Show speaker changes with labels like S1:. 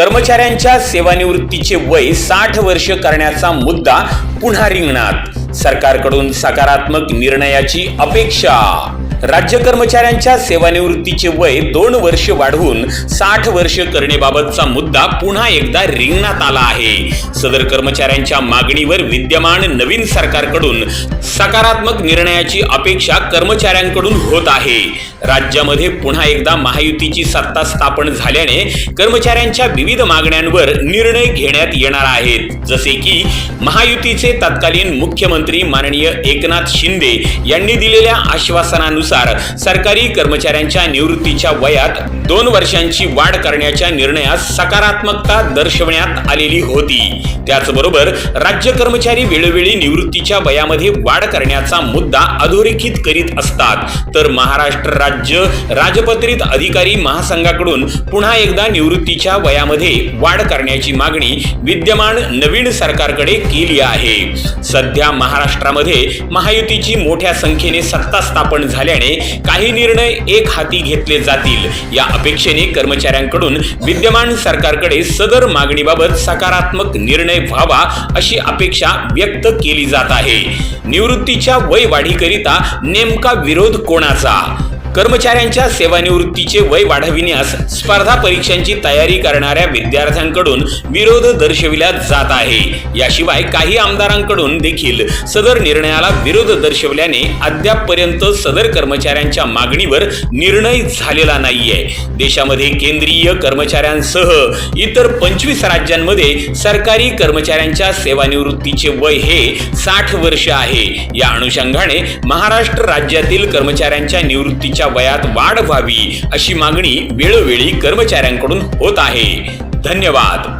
S1: कर्मचाऱ्यांच्या सेवानिवृत्तीचे वय साठ वर्ष करण्याचा मुद्दा पुन्हा रिंगणात. सरकारकडून सकारात्मक निर्णयाची अपेक्षा. राज्य कर्मचाऱ्यांच्या सेवानिवृत्तीचे वय दोन वर्ष वाढवून साठ वर्ष करणेबाबतचा मुद्दा पुन्हा एकदा रिंगणात आला आहे. सदर कर्मचाऱ्यांच्या मागणीवर विद्यमान नवीन सरकारकडून सकारात्मक निर्णयाची अपेक्षा कर्मचाऱ्यांकडून होत आहे. राज्यामध्ये पुन्हा एकदा महायुतीची सत्ता स्थापन झाल्याने कर्मचाऱ्यांच्या विविध मागण्यांवर निर्णय घेण्यात येणार आहेत. जसे की महायुतीचे तत्कालीन मुख्यमंत्री माननीय एकनाथ शिंदे यांनी दिलेल्या आश्वासनानुसार सरकारी कर्मचाऱ्यांच्या निवृत्तीच्या वयात दोन वर्षांची वाढ करण्याच्या निर्णयास सकारात्मकता दर्शवण्यात आलेली होती. त्याचबरोबर राज्य कर्मचारी वेळोवेळी निवृत्तीच्या वयामध्ये वाढ करण्याचा मुद्दा अधोरेखित करीत असतात. तर महाराष्ट्र राज्य राजपत्रित अधिकारी महासंघाकडून पुन्हा एकदा निवृत्तीच्या वयामध्ये वाढ करण्याची मागणी विद्यमान नवीन सरकारकडे केली आहे. सध्या महाराष्ट्रामध्ये महायुतीची मोठ्या संख्येने सत्ता स्थापन झाल्याने काही निर्णय एक हाती घेतले जातील. या अपेक्षेने कर्मचाऱ्यांकडून विद्यमान सरकारकडे सदर मागणीबाबत सकारात्मक निर्णय व्हावा अशी अपेक्षा व्यक्त केली जात आहे. निवृत्तीच्या वय वाढीकरिता नेमका विरोध कोणाचा? कर्मचाऱ्यांच्या सेवानिवृत्तीचे वय वाढविण्यास स्पर्धा परीक्षांची तयारी करणाऱ्या विद्यार्थ्यांकडून विरोध दर्शविला जात आहे. याशिवाय काही आमदारांकडून देखील सदर निर्णयाला विरोध दर्शवल्याने अद्यापपर्यंत सदर कर्मचाऱ्यांच्या मागणीवर निर्णय झालेला नाहीये. देशामध्ये केंद्रीय कर्मचाऱ्यांसह इतर पंचवीस राज्यांमध्ये सरकारी कर्मचाऱ्यांच्या सेवानिवृत्तीचे वय हे साठ वर्ष आहे. या अनुषंगाने महाराष्ट्र राज्यातील कर्मचाऱ्यांच्या निवृत्तीच्या वयात वाढ व्हावी अशी मागणी वेळोवेळी कर्मचाऱ्यांकडून होत आहे. धन्यवाद.